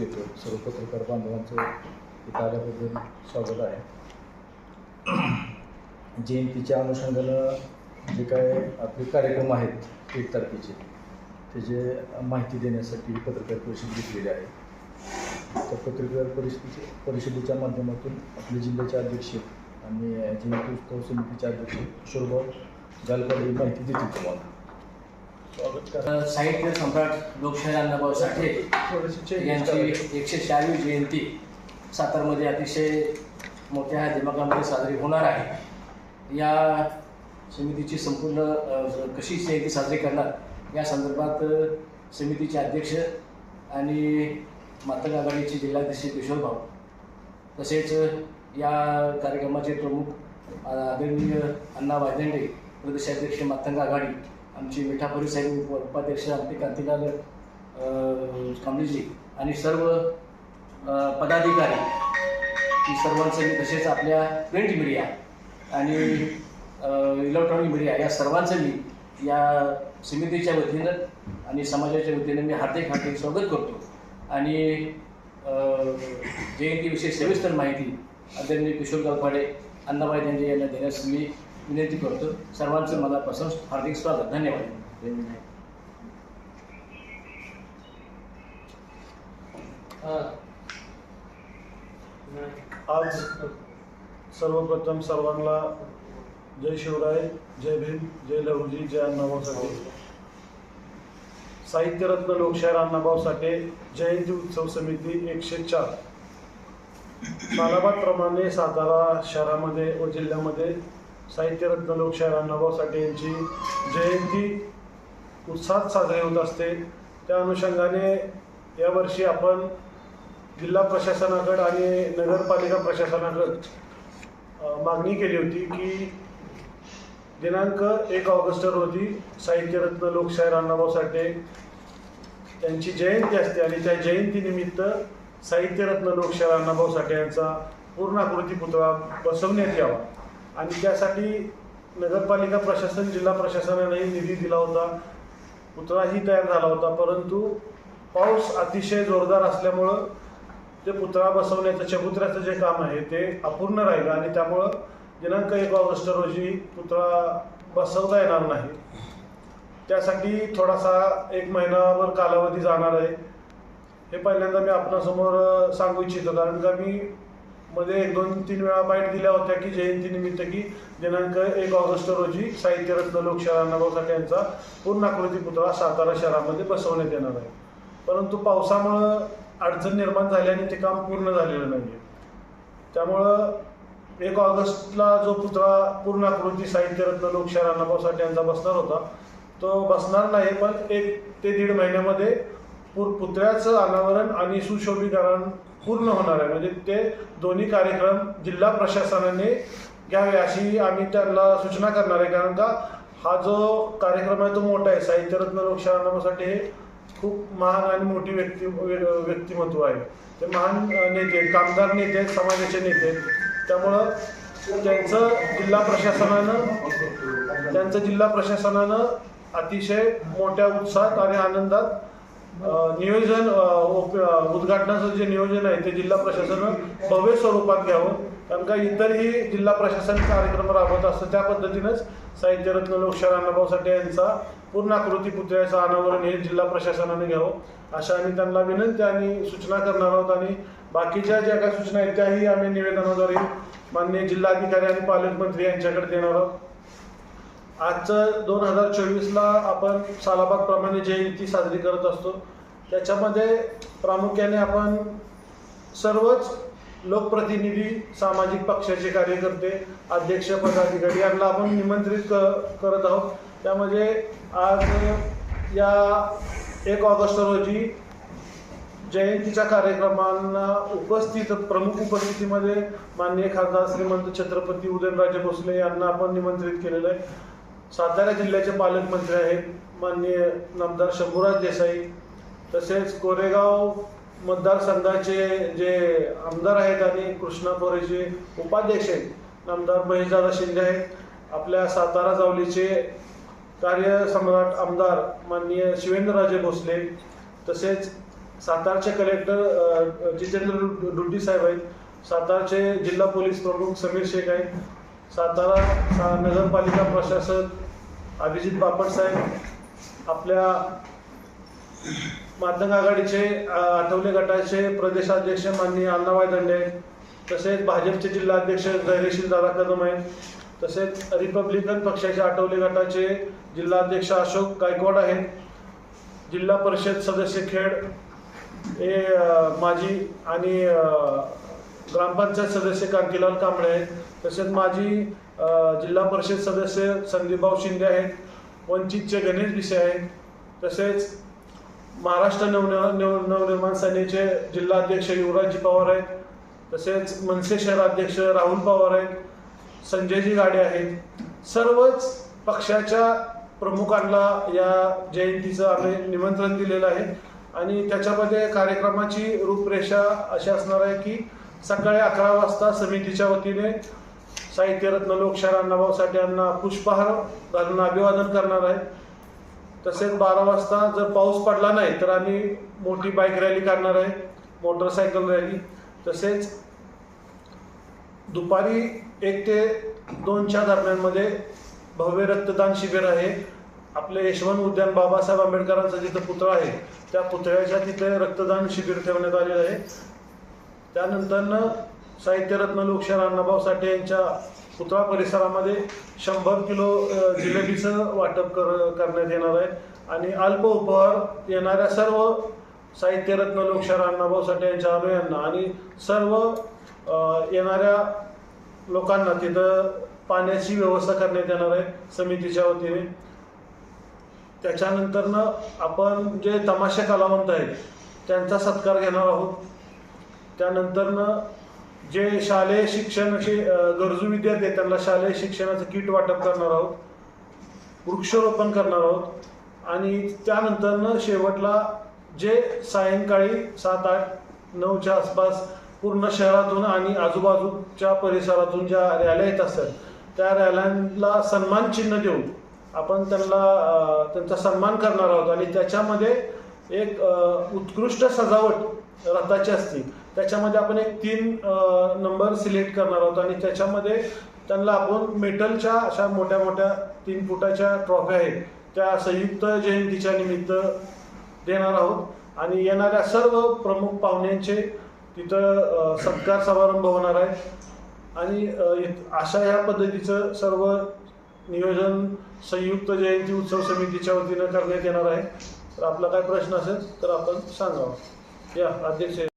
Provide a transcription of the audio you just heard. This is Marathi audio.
देतो सर्व पत्रकार बांधवांचं इथं आल्याबद्दल स्वागत आहे. जयंतीच्या अनुषंगानं जे काय आपले कार्यक्रम आहेत एक तारखेचे त्याचे माहिती देण्यासाठी पत्रकार परिषद घेतलेली आहे. त्या पत्रकार परिषदेचे परिषदेच्या माध्यमातून आपले जिल्ह्याचे अध्यक्ष आणि जयंती उत्सव समितीचे अध्यक्ष शोभा गालपाडे ही माहिती देतील तुम्हाला. साहित्य सम्राट लोकशाही अण्णाभाऊ साठे यांची एकशे चारवी जयंती सातारमध्ये अतिशय मोठ्या दिमागामध्ये साजरी होणार आहे. या समितीची संपूर्ण कशी जयंती साजरी करणार या संदर्भात समितीचे अध्यक्ष आणि मातंग आघाडीचे जिल्हाध्यक्ष किशोरभाऊ तसेच या कार्यक्रमाचे प्रमुख आदरणीय अण्णा वायदंडे प्रदेशाध्यक्ष मातंग आघाडी आमची मिठापुरी साहेब उप- उपाध्यक्ष आमचे कांतीलाल अ, कांबळेजी आणि सर्व पदाधिकारी. की सर्वांचं मी तसेच आपल्या प्रिंट मीडिया आणि इलेक्ट्रॉनिक मीडिया या सर्वांचं मी या समितीच्या वतीनं आणि समाजाच्या वतीनं मी हार्दिक हार्दिक स्वागत करतो. आणि जयंतीविषयी सविस्तर माहिती आदरणीय किशोर गावपाडे अण्णाबाई त्यांच्या यांना देण्यास मी विनंती करतो सर्वांचं मनापासून हार्दिक स्वागत. धन्यवाद. आज सर्वप्रथम सर्वांना जय शिवराय जय भीम जय लहुजी जय अण्णाभाऊ साठे. साहित्यरत्न लोकशाहीर अण्णाभाऊ साठे जयंती उत्सव समिती एकशे चार. सालाबादप्रमाणे सातारा शहरामध्ये व जिल्ह्यामध्ये साहित्यरत्न लोकशाहीर अण्णाभाऊ साठे यांची जयंती उत्साहात साजरी होत असते. त्या अनुषंगाने यावर्षी आपण जिल्हा प्रशासनाकडे आणि नगरपालिका प्रशासनाकडे मागणी केली होती की दिनांक एक ऑगस्ट रोजी साहित्यरत्न लोकशाहीर अण्णाभाऊ साठे यांची जयंती असते आणि त्या जयंतीनिमित्त साहित्यरत्न लोकशाहीर अण्णाभाऊ साठे यांचा पूर्णाकृती पुतळा बसवण्यात यावा. आणि त्यासाठी नगरपालिका प्रशासन जिल्हा प्रशासनानेही निधी दिला होता. पुतळाही तयार झाला होता परंतु पाऊस अतिशय जोरदार असल्यामुळं ते पुतळा बसवण्याचं चबुतऱ्याचं जे काम आहे ते अपूर्ण राहिलं आणि त्यामुळं दिनांक एक ऑगस्ट रोजी पुतळा बसवता येणार नाही. त्यासाठी थोडासा एक महिनाभर कालावधी जाणार आहे. हे पहिल्यांदा मी आपणासमोर सांगू इच्छितो कारण का मी मध्ये एक दोन तीन वेळा बाईट दिल्या होत्या की जयंतीनिमित्त की दिनांक एक ऑगस्ट रोजी साहित्यरत्न लोकशाही अण्णाभाऊ साठे यांचा पूर्णाकृती पुतळा सातारा शहरामध्ये बसवण्यात येणार आहे. परंतु पावसामुळं अडचण निर्माण झाल्याने ते काम पूर्ण झालेलं नाही आहे त्यामुळं एक ऑगस्टला जो पुतळा पूर्णाकृती साहित्यरत्न लोकशाहीर अण्णाभाऊ साठे यांचा बसणार होता तो बसणार नाही पण एक ते दीड महिन्यामध्ये पुतळ्याचं अनावरण आणि सुशोभीकरण पूर्ण होणार आहे. म्हणजे ते दोन्ही कार्यक्रम जिल्हा प्रशासनाने घ्यावे अशी आम्ही त्यांना सूचना करणार आहे. कारण का हा जो कार्यक्रम आहे तो मोठा आहे. साहित्यरत्न लोकशाहीर हे खूप महान आणि मोठी व्यक्ती व्य- व्यक्तिमत्व आहे. ते महान नेते आहेत कामगार नेते आहेत समाजाचे नेते आहेत. त्यामुळं त्यांचं जिल्हा प्रशासनानं त्यांचं जिल्हा प्रशासनानं अतिशय मोठ्या उत्साहात आणि आनंदात नियोजन उद्घाटनाचं जे नियोजन आहे ते जिल्हा प्रशासनानं भव्य स्वरूपात घ्यावं. कारण का इतरही जिल्हा प्रशासन कार्यक्रम राबवत असतं त्या पद्धतीनंच साहित्यरत्न लोकशाहीर अण्णाभाऊ साठे यांचा पूर्णाकृती पुतळ्याचं अनावरण हे जिल्हा प्रशासनाने घ्यावं. अशा आम्ही त्यांना विनंती आणि सूचना करणार आहोत आणि बाकीच्या ज्या काही सूचना आहेत त्याही आम्ही निवेदनाद्वारे माननीय जिल्हाधिकारी आणि पालकमंत्री यांच्याकडे देणार आहोत. आजचं दोन हजार चोवीसला आपण सालाबादप्रमाणे जयंती साजरी करत असतो त्याच्यामध्ये प्रामुख्याने आपण सर्वच लोकप्रतिनिधी सामाजिक पक्षाचे कार्यकर्ते अध्यक्ष पदाधिकारी यांना आपण निमंत्रित क करत आहोत. त्यामध्ये आज या एक ऑगस्ट रोजी जयंतीच्या कार्यक्रमांना उपस्थित प्रमुख उपस्थितीमध्ये माननीय खासदार श्रीमंत छत्रपती उदयनराजे भोसले यांना आपण निमंत्रित केलेलं आहे. सातारा जिल्ह्याचे पालकमंत्री आहेत माननीय नामदार शंभूराज देसाई तसेच कोरेगाव मतदारसंघाचे जे आमदार आहेत आणि कृष्णापुरेचे उपाध्यक्ष आहेत नामदार महेशदादा शिंदे आहेत. आपल्या सातारा जावलीचे कार्यसम्राट आमदार माननीय शिवेंद्रराजे भोसले तसेच सातारचे कलेक्टर जितेंद्र डुड्डी साहेब आहेत. सातारचे जिल्हा पोलीस प्रमुख समीर शेख आहेत. सातारा सा- नगरपालिका प्रशासक अभिजित बापट साहेब आपल्या माध्यम आघाडीचे आठवले गटाचे प्रदेशाध्यक्ष माननीय अण्णाबाई दंडे तसेच भाजपचे जिल्हाध्यक्ष धैर्यशील दादा कदम आहेत तसेच रिपब्लिकन पक्षाचे आठवले गटाचे जिल्हाध्यक्ष अशोक गायकवाड आहेत जिल्हा परिषद सदस्य खेड हे माजी आणि ग्रामपंचायत सदस्य कांतीलाल कांबळे आहेत. तसेच माजी जिल्हा परिषद सदस्य संदीपभाऊ शिंदे आहेत. वंचितचे गणेश विषय आहेत. तसेच महाराष्ट्र नवनिर्माण नव नवनिर्माण सेनेचे जिल्हाध्यक्ष युवराजजी पवार आहेत. तसेच मनसे शहराध्यक्ष राहुल पवार आहेत. संजयजी गाडे आहेत. सर्वच पक्षाच्या प्रमुखांना या जयंतीचं आम्ही निमंत्रण दिलेलं आहे. आणि त्याच्यामध्ये कार्यक्रमाची रूपरेषा अशी असणार आहे की सकाळी अकरा वाजता समितीच्या वतीने साहित्यरत्न लोकशाहीर अण्णाभाऊ साठे यांना पुष्पहार घालून अभिवादन करणार आहे तसेच बारा वाजता जर पाऊस पडला नाही तर आम्ही मोठी बाईक रॅली काढणार आहे मोटरसायकल रॅली तसेच दुपारी एक ते दोनच्या दरम्यानमध्ये भव्य रक्तदान शिबिर आहे. आपले यशवंत उद्यान बाबासाहेब आंबेडकरांचा जिथं पुतळा आहे त्या पुतळ्याच्या तिथे रक्तदान शिबिर ठेवण्यात आलेलं आहे. त्यानंतरनं साहित्यरत्न लोकशाहीर अण्णाभाऊ साठे यांच्या पुतळा परिसरामध्ये शंभर किलो जिलेबीचं वाटप कर करण्यात येणार आहे. आणि अल्प उपहार येणाऱ्या सर्व साहित्यरत्न लोकशाहीर अण्णाभाऊ साठे यांच्या आरोग्यांना आणि सर्व येणाऱ्या लोकांना तिथं पाण्याची व्यवस्था करण्यात येणार आहे समितीच्या वतीने. त्याच्यानंतरनं आपण जे तमाशा कलावंत आहेत त्यांचा सत्कार घेणार आहोत. त्यानंतरनं जे शालेय शिक्षणाचे गरजू विद्यार्थी आहेत त्यांना शालेय शिक्षणाचं किट वाटप करणार आहोत वृक्षारोपण करणार आहोत आणि त्यानंतरनं शेवटला जे सायंकाळी सात आठ नऊच्या आसपास पूर्ण शहरातून आणि आजूबाजूच्या परिसरातून ज्या रॅल्या येत असतात त्या रॅल्यांना सन्मान चिन्ह देऊन आपण त्यांना त्यांचा सन्मान करणार आहोत. आणि त्याच्यामध्ये एक उत्कृष्ट सजावट रथाची असते. त्याच्यामध्ये आपण एक तीन नंबर सिलेक्ट करणार आहोत आणि त्याच्यामध्ये त्यांना आपण मेटलच्या अशा मोठ्या मोठ्या तीन फुटाच्या ट्रॉफ्या आहेत त्या संयुक्त जयंतीच्या निमित्त देणार आहोत. आणि येणाऱ्या सर्व प्रमुख पाहुण्यांचे तिथं सत्कार समारंभ होणार आहे. आणि अशा ह्या पद्धतीचं सर्व नियोजन संयुक्त जयंती उत्सव समितीच्या वतीनं करण्यात येणार आहे. तर आपला काय प्रश्न असेल तर आपण सांगावा. या अध्यक्ष.